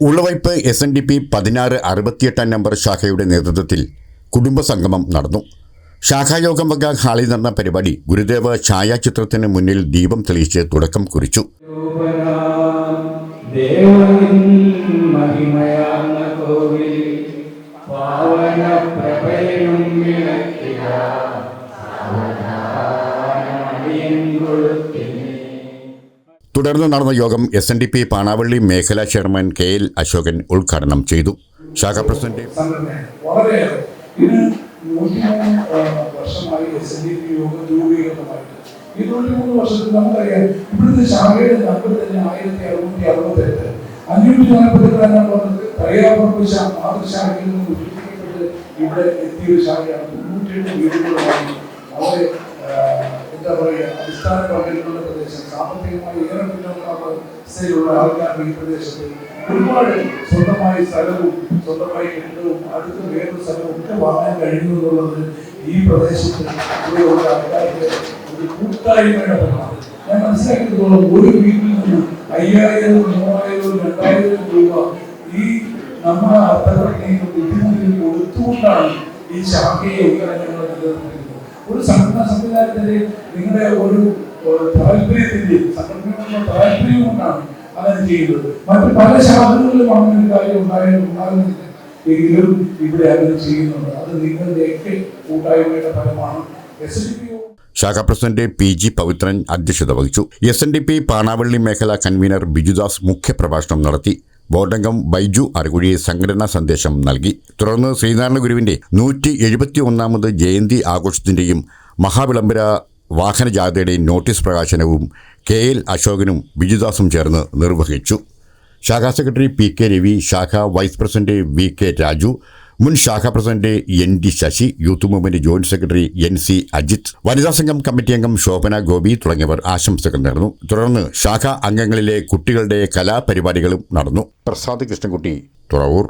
കുന്നവയ്പ് S N D P പതിനാറ് അറുപത്തിയെട്ടാം number ശാഖയുടെ നേതൃത്വത്തിൽ കുടുംബസംഗമം നടന്നു. ശാഖായോഗം വക ഹാളിൽ നടന്ന പരിപാടി ഗുരുദേവ ഛായാചിത്രത്തിന് മുന്നിൽ ദീപം തെളിയിച്ച് തുടക്കം കുറിച്ചു. പാവന തുടർന്ന് നടന്ന യോഗം S N D P Panavalli മേഖലാ ചെയർമാൻ കെ എൽ അശോകൻ ഉദ്ഘാടനം ചെയ്തു. ശാഖാ പ്രസിഡന്റ് വർഷമായി ഈ എത്തിയ എന്താ പറയുക അടിസ്ഥാന പങ്കിലുള്ള പ്രദേശം. സാമ്പത്തികമായി ഏറെ പിന്നോക്ക അവസ്ഥയിലുള്ള ആൾക്കാർ ഈ പ്രദേശത്ത് ഒരുപാട് സ്വന്തമായി സ്ഥലവും സ്വന്തമായി കെട്ടിടവും അടുത്ത് വേറൊരു സ്ഥലവും ഒക്കെ വാങ്ങാൻ കഴിയുന്നു എന്നുള്ളത് ഈ പ്രദേശത്ത് ഇവിടെയുള്ള ആൾക്കാരുടെ ഒരു കൂട്ടായ്മയുടെ ഫലമാണ് ഞാൻ മനസ്സിലാക്കിയതോളം ഒരു വീട്ടിൽ നിന്ന് അയ്യായിരവും മൂവായിരവും രണ്ടായിരം രൂപ ഈ നമ്മുടെ അർത്ഥപ്രജ്ഞയും ബുദ്ധിമുട്ടിൽ കൊടുത്തുകൊണ്ടാണ് ഈ ശാഖയെ ഇങ്ങനെ നിലനിർത്തുന്നത് ഒരു സംഘടന സംവിധാനത്തിന്റെ നിങ്ങളുടെ ഒരു താല്പര്യത്തിന്റെ സംഘടനയുടെ താല്പര്യം കൊണ്ടാണ് അങ്ങനെ ചെയ്യുന്നത്. മറ്റു പല ശാഖകളിലും അങ്ങനെ ഒരു കാര്യം ഉണ്ടായിട്ടുണ്ടാകുന്നില്ല എങ്കിലും ഇവിടെ അങ്ങനെ ചെയ്യുന്നുണ്ട്. അത് നിങ്ങളുടെയൊക്കെ കൂട്ടായ്മയുടെ ഫലമാണ്. ശാഖാ പ്രസിഡന്റ് പി ജി പവിത്രൻ അധ്യക്ഷത വഹിച്ചു. S N D P Panavalli മേഖലാ കൺവീനർ ബിജുദാസ് മുഖ്യപ്രഭാഷണം നടത്തി. ബോർഡംഗം ബൈജു അറുകുഴി സംഘടനാ സന്ദേശം നൽകി. തുടർന്ന് ശ്രീനാരായണ ഗുരുവിന്റെ നൂറ്റി എഴുപത്തി ഒന്നാമത് ജയന്തി ആഘോഷത്തിന്റെയും മഹാവിളംബര വാഹനജാഥയുടെയും നോട്ടീസ് പ്രകാശനവും കെ എൽ അശോകനും ബിജുദാസും ചേർന്ന് നിർവഹിച്ചു. ശാഖാ സെക്രട്ടറി പി കെ രവി ശാഖാ vice president V K Raju മുൻ ശാഖാ president N D Sasi youth movement joint secretary N C Ajith വനിതാ സംഘം കമ്മിറ്റി അംഗം ശോഭന ഗോപി തുടങ്ങിയവർ ആശംസകൾ നേർന്നു. തുടർന്ന് ശാഖാ അംഗങ്ങളിലെ കുട്ടികളുടെ കലാപരിപാടികളും നടന്നു. പ്രസാദ് കൃഷ്ണൻകുട്ടി തുറവൂർ.